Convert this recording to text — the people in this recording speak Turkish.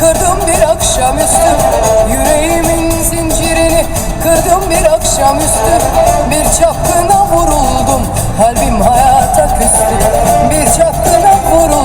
Kırdım bir akşamüstü yüreğimin zincirini Kırdım bir akşamüstü bir çapkına vuruldum Kalbim hayata küstü. Bir çapkına vuruldum.